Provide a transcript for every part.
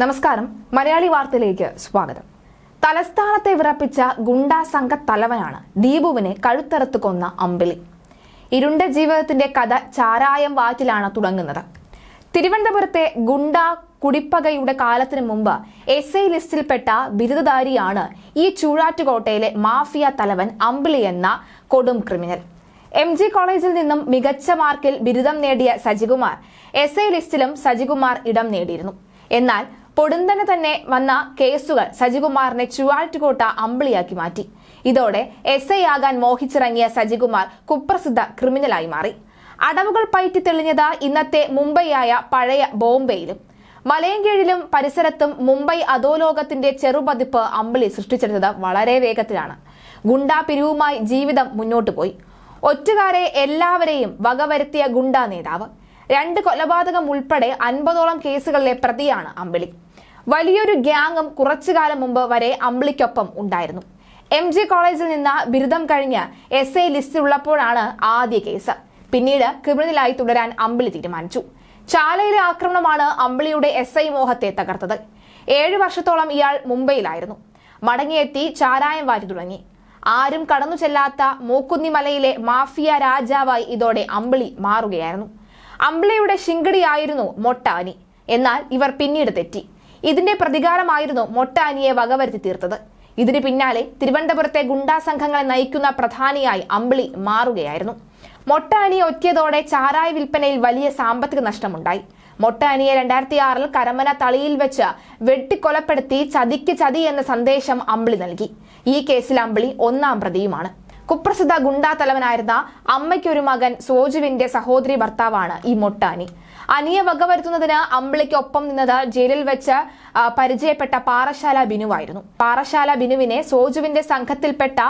നമസ്കാരം. മലയാളി വാർത്തയിലേക്ക് സ്വാഗതം. തലസ്ഥാനത്തെ വിറപ്പിച്ച ഗുണ്ടാ സംഘ തലവനാണ് ദീപുവിനെ കഴുത്തറുത്ത് കൊന്ന അമ്പിളി. ഇരുണ്ട ജീവിതത്തിന്റെ കഥ ചാരായം വാറ്റിലാണ് തുടങ്ങുന്നത്. തിരുവനന്തപുരത്തെ ഗുണ്ട കുടിപ്പകയുടെ കാലത്തിനു മുമ്പ് എസ് ഐ ലിസ്റ്റിൽപ്പെട്ട ബിരുദധാരിയാണ് ഈ ചൂഴാറ്റുകോട്ടയിലെ മാഫിയ തലവൻ അമ്പിളി എന്ന കൊടും ക്രിമിനൽ. എം ജി കോളേജിൽ നിന്നും മികച്ച മാർക്കിൽ ബിരുദം നേടിയ സജികുമാർ എസ് ഐ ലിസ്റ്റിലും സജികുമാർ ഇടം നേടിയിരുന്നു. എന്നാൽ പൊടുന്നനെ തന്നെ വന്ന കേസുകൾ സജികുമാറിനെ ചുവാറ്റുകോട്ട അമ്പിളിയാക്കി മാറ്റി. ഇതോടെ എസ് ഐ ആകാൻ മോഹിച്ചിറങ്ങിയ സജികുമാർ കുപ്രസിദ്ധ ക്രിമിനലായി മാറി. അടവുകൾ പയറ്റി തെളിഞ്ഞത് ഇന്നത്തെ മുംബൈയായ പഴയ ബോംബെയിലും. മലയൻകീഴിലും പരിസരത്തും മുംബൈ അധോലോകത്തിന്റെ ചെറുപതിപ്പ് അമ്പിളി സൃഷ്ടിച്ചെടുത്തത് വളരെ വേഗത്തിലാണ്. ഗുണ്ടാ പിരിവുമായി ജീവിതം മുന്നോട്ട് പോയി. ഒറ്റുകാരെ എല്ലാവരെയും വകവരുത്തിയ ഗുണ്ടാ നേതാവ്. രണ്ട് കൊലപാതകം ഉൾപ്പെടെ അൻപതോളം കേസുകളിലെ പ്രതിയാണ് അമ്പിളി. വലിയൊരു ഗ്യാങ്ങും കുറച്ചു കാലം മുമ്പ് വരെ അമ്പിളിക്കൊപ്പം ഉണ്ടായിരുന്നു. എം ജി കോളേജിൽ നിന്ന് ബിരുദം കഴിഞ്ഞ് എസ് ഐ ലിസ്റ്റിലുള്ളപ്പോഴാണ് ആദ്യ കേസ്. പിന്നീട് ക്രിമിനലായി തുടരാൻ അമ്പിളി തീരുമാനിച്ചു. ചാലയിലെ ആക്രമണമാണ് അമ്പിളിയുടെ എസ് ഐ മോഹത്തെ തകർത്തത്. ഏഴു വർഷത്തോളം ഇയാൾ മുംബൈയിലായിരുന്നു. മടങ്ങിയെത്തി ചാരായം വാരി തുടങ്ങി. ആരും കടന്നു ചെല്ലാത്ത മൂക്കുന്നിമലയിലെ മാഫിയ രാജാവായി ഇതോടെ അമ്പിളി മാറുകയായിരുന്നു. അമ്പിളിയുടെ ശിങ്കടിയായിരുന്നു മൊട്ടാനി. എന്നാൽ ഇവർ പിന്നീട് തെറ്റി. ഇതിന്റെ പ്രതികാരമായിരുന്നു മൊട്ടാനിയെ വകവരുത്തി തീർത്തത്. ഇതിന് പിന്നാലെ തിരുവനന്തപുരത്തെ ഗുണ്ടാ സംഘങ്ങളെ നയിക്കുന്ന പ്രധാനിയായി അമ്പിളി മാറുകയായിരുന്നു. മൊട്ടാനി ഒറ്റിയതോടെ ചാരായ വിൽപ്പനയിൽ വലിയ സാമ്പത്തിക നഷ്ടമുണ്ടായി. മൊട്ടാനിയെ രണ്ടായിരത്തി ആറിൽ കരമന തളിയിൽ വെച്ച് വെട്ടിക്കൊലപ്പെടുത്തി ചതിക്ക് ചതി എന്ന സന്ദേശം അമ്പിളി നൽകി. ഈ കേസിൽ അമ്പിളി ഒന്നാം പ്രതിയുമാണ്. കുപ്രസിദ്ധ ഗുണ്ടാ തലവനായിരുന്ന അമ്മയ്ക്കൊരു മകൻ സോജുവിന്റെ സഹോദരി ഭർത്താവാണ് ഈ മൊട്ടാനി. അനിയെ വകവരുത്തുന്നതിന് അമ്പിളിക്ക് ഒപ്പം നിന്നത് ജയിലിൽ വെച്ച് പരിചയപ്പെട്ട പാറശാല ബിനുവായിരുന്നു. പാറശാല ബിനുവിനെ സോജുവിന്റെ സംഘത്തിൽപ്പെട്ട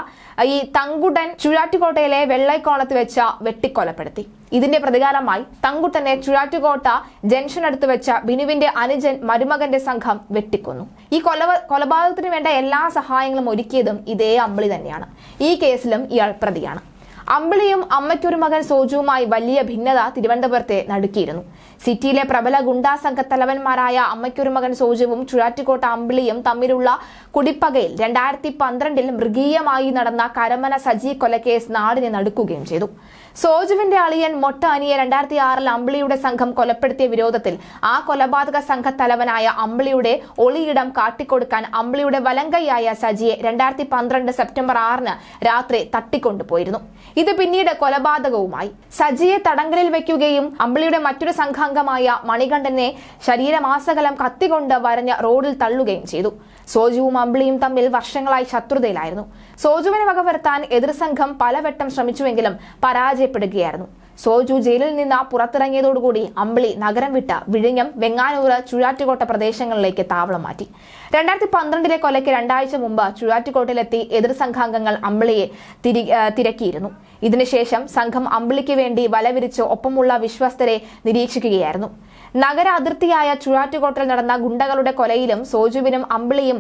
ഈ തങ്കുടൻ ചുഴാറ്റുകോട്ടയിലെ വെള്ളൈക്കോളത്ത് വെച്ച് വെട്ടിക്കൊലപ്പെടുത്തി. ഇതിന്റെ പ്രതികാരമായി തങ്കുട്ടനെ ചുഴാറ്റുകോട്ട ജംഗ്ഷൻ അടുത്ത് വെച്ച ബിനുവിന്റെ അനുജൻ മരുമകന്റെ സംഘം വെട്ടിക്കൊന്നു. ഈ കൊല കൊലപാതകത്തിന് വേണ്ട എല്ലാ സഹായങ്ങളും ഒരുക്കിയതും ഇതേ അമ്പിളി തന്നെയാണ്. ഈ കേസിലും ഇയാൾ പ്രതിയാണ്. അമ്പിളിയും അമ്മയ്ക്കൊരു മകൻ സോജുവുമായി വലിയ ഭിന്നത തിരുവനന്തപുരത്തെ നടുക്കിയിരുന്നു. സിറ്റിയിലെ പ്രബല ഗുണ്ടാ സംഘത്തലവന്മാരായ അമ്മയ്ക്കൊരു മകൻ സോജുവും ചുഴാറ്റിക്കോട്ട അമ്പിളിയും തമ്മിലുള്ള കുടിപ്പകയിൽ രണ്ടായിരത്തി പന്ത്രണ്ടിൽ മൃഗീയമായി നടന്ന കരമന സജി കൊലക്കേസ് നാടിനെ നടുക്കുകയും ചെയ്തു. സോജുവിന്റെ അളിയൻ മൊട്ട അനിയെ രണ്ടായിരത്തി ആറിൽ അമ്പിളിയുടെ സംഘം കൊലപ്പെടുത്തിയ വിരോധത്തിൽ ആ കൊലപാതക സംഘ തലവനായ അമ്പിളിയുടെ ഒളിയിടം കാട്ടിക്കൊടുക്കാൻ അമ്പിളിയുടെ വലങ്കയായ സജിയെ രണ്ടായിരത്തി പന്ത്രണ്ട് സെപ്റ്റംബർ ആറിന് രാത്രി തട്ടിക്കൊണ്ടുപോയിരുന്നു. ഇത് പിന്നീട് കൊലപാതകവുമായി. സജിയെ തടങ്കലിൽ വെക്കുകയും അമ്പിളിയുടെ മറ്റൊരു സംഘാംഗമായ മണികണ്ഠനെ ശരീരമാസകലം കത്തികൊണ്ട് വരഞ്ഞ റോഡിൽ തള്ളുകയും ചെയ്തു. സോജുവും അമ്പിളിയും തമ്മിൽ വർഷങ്ങളായി ശത്രുതയിലായിരുന്നു. സോജുവിനെ വകവരുത്താൻ എതിർ സംഘം പലവട്ടം ശ്രമിച്ചുവെങ്കിലും പരാജയപ്പെടുകയായിരുന്നു സോജു ജയിലിൽ നിന്ന് പുറത്തിറങ്ങിയതോടുകൂടി അമ്പിളി നഗരം വിട്ട വിഴിഞ്ഞം വെങ്ങാനൂർ ചുഴാറ്റുകോട്ട പ്രദേശങ്ങളിലേക്ക് താവളം മാറ്റി. രണ്ടായിരത്തി പന്ത്രണ്ടിലെ കൊലയ്ക്ക് രണ്ടാഴ്ച മുമ്പ് ചുഴാറ്റുകോട്ടിലെത്തി എതിർ സംഘാംഗങ്ങൾ അമ്പിളിയെ തിരക്കിയിരുന്നു. ഇതിനുശേഷം സംഘം അമ്പിളിക്ക് വേണ്ടി വലവിരിച്ച് ഒപ്പമുള്ള വിശ്വസ്തരെ നിരീക്ഷിക്കുകയായിരുന്നു. നഗര അതിർത്തിയായ ചുഴാറ്റുകോട്ടിൽ നടന്ന ഗുണ്ടകളുടെ കൊലയിലും സോജുവിനും അമ്പിളിയും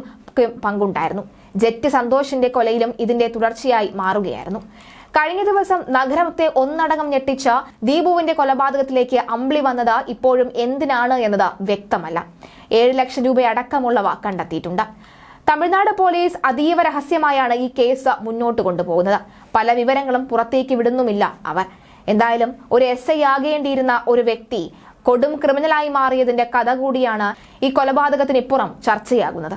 പങ്കുണ്ടായിരുന്നു. ജെറ്റ് സന്തോഷിന്റെ കൊലയിലും ഇതിന്റെ തുടർച്ചയായി മാറുകയായിരുന്നു. കഴിഞ്ഞ ദിവസം നഗരത്തെ ഒന്നടങ്കം ഞെട്ടിച്ച ദീപുവിന്റെ കൊലപാതകത്തിലേക്ക് അമ്പിളി വന്നത് ഇപ്പോഴും എന്തിനാണ് എന്നത് വ്യക്തമല്ല. ഏഴ് ലക്ഷം രൂപ അടക്കമുള്ളവ കണ്ടെത്തിയിട്ടുണ്ട്. തമിഴ്നാട് പോലീസ് അതീവ രഹസ്യമായാണ് ഈ കേസ് മുന്നോട്ട് കൊണ്ടുപോകുന്നത്. പല വിവരങ്ങളും പുറത്തേക്ക് വിടുന്നുമില്ല അവർ. എന്തായാലും ഒരു എസ് ഐ ആകേണ്ടിയിരുന്ന ഒരു വ്യക്തി കൊടും ക്രിമിനലായി മാറിയതിന്റെ കഥ കൂടിയാണ് ഈ കൊലപാതകത്തിനിപ്പുറം ചർച്ചയാകുന്നത്.